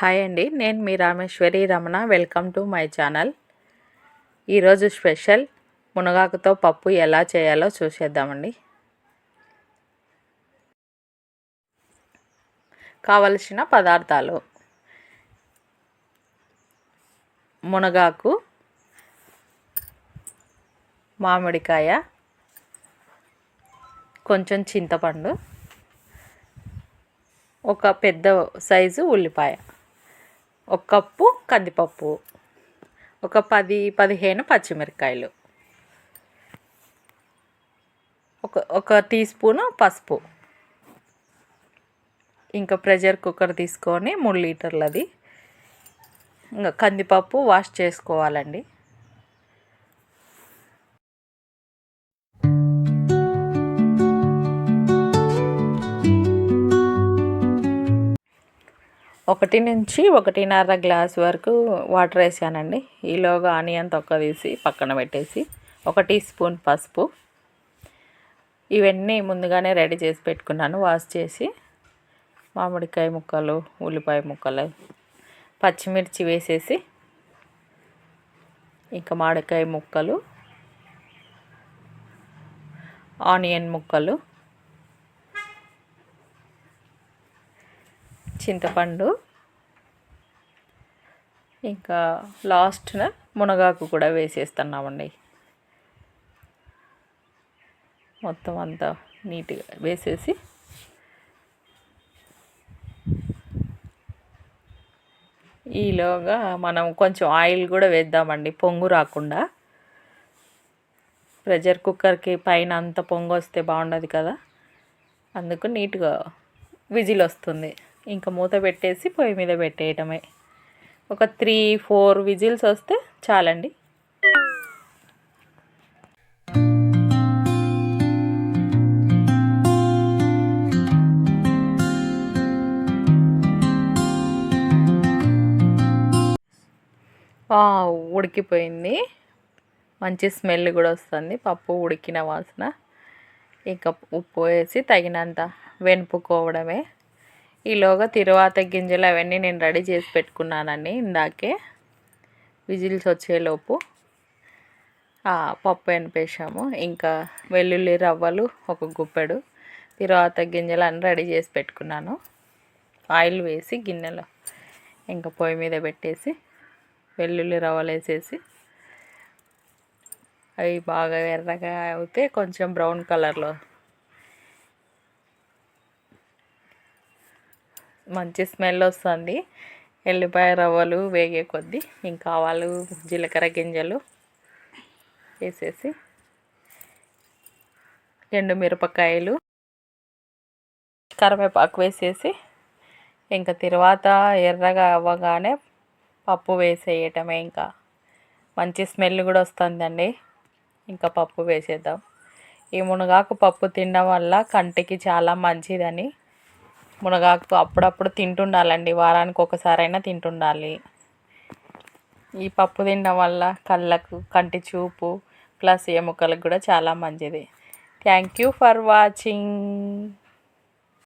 Hi అండి నేను మీ Rameshwari Ramana welcome to my channel. ఈరోజు స్పెషల్ మునగాకుతో పప్పు ఎలా చేయాలో చూసేద్దామండి. కావలసిన పదార్థాలు. మునగాకు మామిడికాయ కొంచెం చింతపండు ఒక పెద్ద సైజు ఉల్లిపాయ. ఒక కప్పు కందిపప్పు ఒక పది పదిహేను పచ్చిమిరకాయలు ఒక ఒక టీ స్పూను పసుపు. ఇంకా ప్రెషర్ కుక్కర్ తీసుకొని మూడు లీటర్లది. ఇంకా కందిపప్పు వాష్ చేసుకోవాలండి. ఒకటి నుంచి ఒకటిన్నర గ్లాస్ వరకు వాటర్ వేసానండి. ఈలోగా ఆనియన్ తొక్క తీసి పక్కన పెట్టేసి ఒక టీ స్పూన్ పసుపు. ఇవన్నీ ముందుగానే రెడీ చేసి పెట్టుకున్నాను. వాష్ చేసి మామిడికాయ ముక్కలు ఉల్లిపాయ ముక్కలు పచ్చిమిర్చి వేసేసి ఇంకా మామిడికాయ ముక్కలు ఆనియన్ ముక్కలు చింతపండు ఇంకా లాస్ట్న మునగాకు కూడా వేసేస్తున్నామండి. మొత్తం అంతా నీట్గా వేసేసి ఈలోగా మనం కొంచెం ఆయిల్ కూడా వేద్దామండి పొంగు రాకుండా. ప్రెషర్ కుక్కర్కి పైన అంత పొంగు వస్తే బాగుండదు కదా అందుకు నీట్గా విజిల్ వస్తుంది. ఇంకా మూత పెట్టేసి పొయ్యి మీద పెట్టేయటమే. ఒక త్రీ ఫోర్ విజిల్స్ వస్తే చాలండి. ఉడికిపోయింది. మంచి స్మెల్ కూడా వస్తుంది. పప్పు ఉడికిన వాసన. ఇంకా ఉప్పు వేసి తగినంత వెనుపుకోవడమే. ఈలోగా తిరువాత గింజలు అవన్నీ నేను రెడీ చేసి పెట్టుకున్నానండి ఇందాకే. విజిల్స్ వచ్చేలోపు. పప్పు ఎనిపేసాము ఇంకా వెల్లుల్లి రవ్వలు ఒక గుప్పెడు. తిరువాత గింజలు అన్నీ రెడీ చేసి పెట్టుకున్నాను. ఆయిల్ వేసి గిన్నెలో ఇంకా పొయ్యి మీద పెట్టేసి వెల్లుల్లి రవ్వలు వేసేసి అవి బాగా ఎర్రగా అయితే కొంచెం బ్రౌన్ కలర్లో మంచి స్మెల్ వస్తుంది. ఎల్లిపాయ రవ్వలు వేగే కొద్దీ ఇంకా ఆవాలు జీలకర్ర గింజలు వేసేసి ఎండు మిరపకాయలు కరివేపాకు వేసేసి ఇంకా తర్వాత ఎర్రగా అవ్వగానే పప్పు వేసేయటమే ఇంకా. మంచి స్మెల్ కూడా వస్తుందండి. ఇంకా పప్పు వేసేద్దాం. ఈ మునగాకు పప్పు తినడం వల్ల కంటికి చాలా మంచిదని మునగాకు అప్పుడప్పుడు తింటుండాలండి. వారానికి ఒకసారైనా తింటుండాలి. ఈ పప్పు తినడం వల్ల కళ్ళకు కంటి చూపు ప్లస్ ఎముకలకు కూడా చాలా మంచిది. Thank you for watching